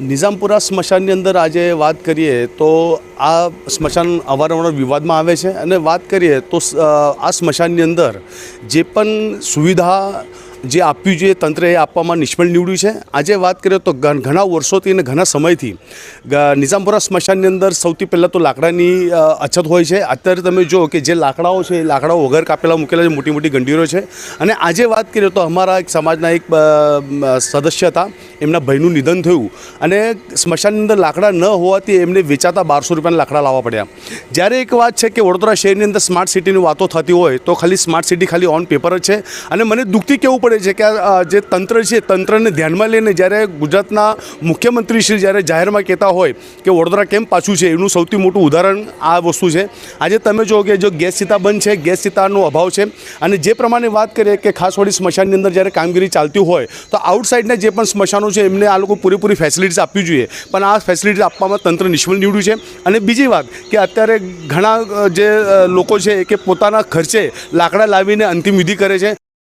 નિઝામપુરા સ્મશાનની અંદર આજે વાત કરીએ તો આ સ્મશાન અવારનવાર વિવાદમાં આવે છે. અને વાત કરીએ તો આ સ્મશાનની અંદર જે પણ સુવિધા જે આપ્યું જોઈએ તંત્રએ આપવામાં નિષ્ફળ નીવડ્યું છે. આજે વાત કરીએ તો ઘણા વર્ષોથી અને ઘણા સમયથી નિઝામપુરા સ્મશાનની અંદર સૌથી પહેલાં તો લાકડાની અછત હોય છે. અત્યારે તમે જો કે જે લાકડાઓ છે, એ લાકડાઓ વગર કાપેલા, મૂકેલા છે મોટી મોટી ગંડીરો છે. અને આજે વાત કરીએ તો અમારા એક સમાજના એક સદસ્ય હતા. એમના ભાઈનું નિધન થયું. અને સ્મશાનની અંદર લાકડા ન હોવાથી એમને વેચાતા બારસો રૂપિયાના લાકડા લાવવા પડ્યા. જ્યારે એક વાત છે કે વડોદરા શહેરની અંદર સ્માર્ટ સિટીની વાતો થતી હોય, તો ખાલી સ્માર્ટ સિટી ખાલી ઓન પેપર જ છે. અને મને દુઃખથી કહેવું પડે છે કે જે તંત્ર છે તંત્રને ધ્યાનમાં લઈને જ્યારે ગુજરાતના મુખ્યમંત્રી શ્રી જ્યારે જાહેરમાં કહેતા હોય કે વડોદરા કેમ પાછું છે, એનું સૌથી મોટું ઉદાહરણ આ વસ્તુ છે. આજે તમે જો કે જો ગેસ સીતા બંધ છે, ગેસ સીતાનો અભાવ છે, અને જે પ્રમાણે વાત કરીએ કે ખાસ વળી સ્મશાનની અંદર જ્યારે કામગીરી ચાલતી હોય, તો આઉટસાઇડના જે પણ સ્મશાનો છે, એમને આ લોકો પૂરેપૂરી ફેસિલિટીઝ આપવી જોઈએ. પણ આ ફેસિલિટીઝ આપવામાં તંત્ર નિષ્ફળ નીવડ્યું છે. અને બીજી વાત કે અત્યારે ઘણા જે લોકો છે કે પોતાના ખર્ચે લાકડા લાવીને અંતિમ વિધિ કરે છે.